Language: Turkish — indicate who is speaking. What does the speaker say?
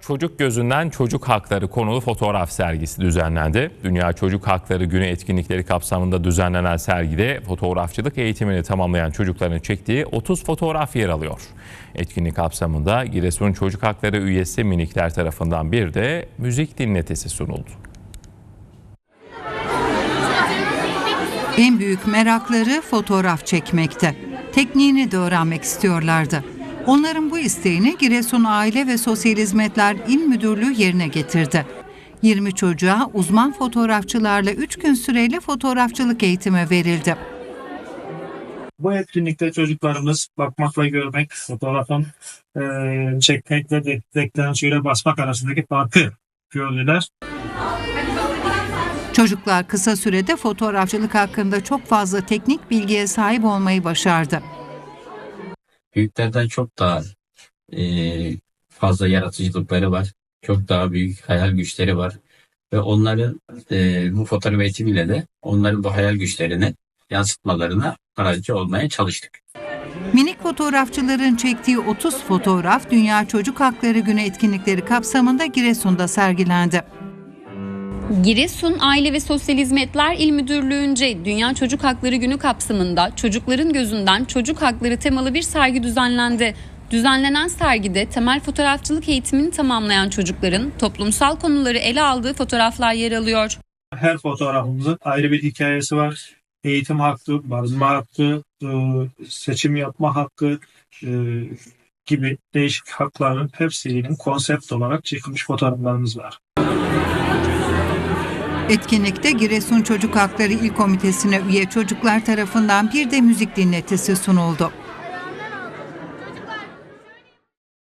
Speaker 1: Çocuk gözünden çocuk hakları konulu fotoğraf sergisi düzenlendi. Dünya Çocuk Hakları Günü etkinlikleri kapsamında düzenlenen sergide fotoğrafçılık eğitimini tamamlayan çocukların çektiği 30 fotoğraf yer alıyor. Etkinlik kapsamında Giresun Çocuk Hakları üyesi minikler tarafından bir de müzik dinletisi sunuldu.
Speaker 2: En büyük merakları fotoğraf çekmekte. Tekniğini de öğrenmek istiyorlardı. Onların bu isteğini Giresun Aile ve Sosyal Hizmetler İl Müdürlüğü yerine getirdi. 20 çocuğa uzman fotoğrafçılarla 3 gün süreyle fotoğrafçılık eğitimi verildi.
Speaker 3: Bu etkinlikte çocuklarımız bakmakla görmek, fotoğrafın eee çekmekle de deklanşöre basmak arasındaki farkı gördüler.
Speaker 2: Çocuklar kısa sürede fotoğrafçılık hakkında çok fazla teknik bilgiye sahip olmayı başardı.
Speaker 4: Büyüklerden çok daha e, fazla yaratıcılıkları var. Çok daha büyük hayal güçleri var. Ve onların e, bu fotoğraf eğitimiyle de onların bu hayal güçlerini yansıtmalarına aracı olmaya çalıştık.
Speaker 2: Minik fotoğrafçıların çektiği 30 fotoğraf Dünya Çocuk Hakları Günü etkinlikleri kapsamında Giresun'da sergilendi.
Speaker 5: Giresun Aile ve Sosyal Hizmetler İl Müdürlüğü'nce Dünya Çocuk Hakları Günü kapsamında çocukların gözünden çocuk hakları temalı bir sergi düzenlendi. Düzenlenen sergide temel fotoğrafçılık eğitimini tamamlayan çocukların toplumsal konuları ele aldığı fotoğraflar yer alıyor.
Speaker 3: Her fotoğrafımızın ayrı bir hikayesi var. Eğitim hakkı, barınma hakkı, eee, seçim yapma hakkı eee, gibi değişik hakların hepsinin konsept olarak çekilmiş fotoğraflarımız var.
Speaker 2: Etkinlikte Giresun Çocuk Hakları İl Komitesi'ne üye çocuklar tarafından bir de müzik dinletisi sunuldu.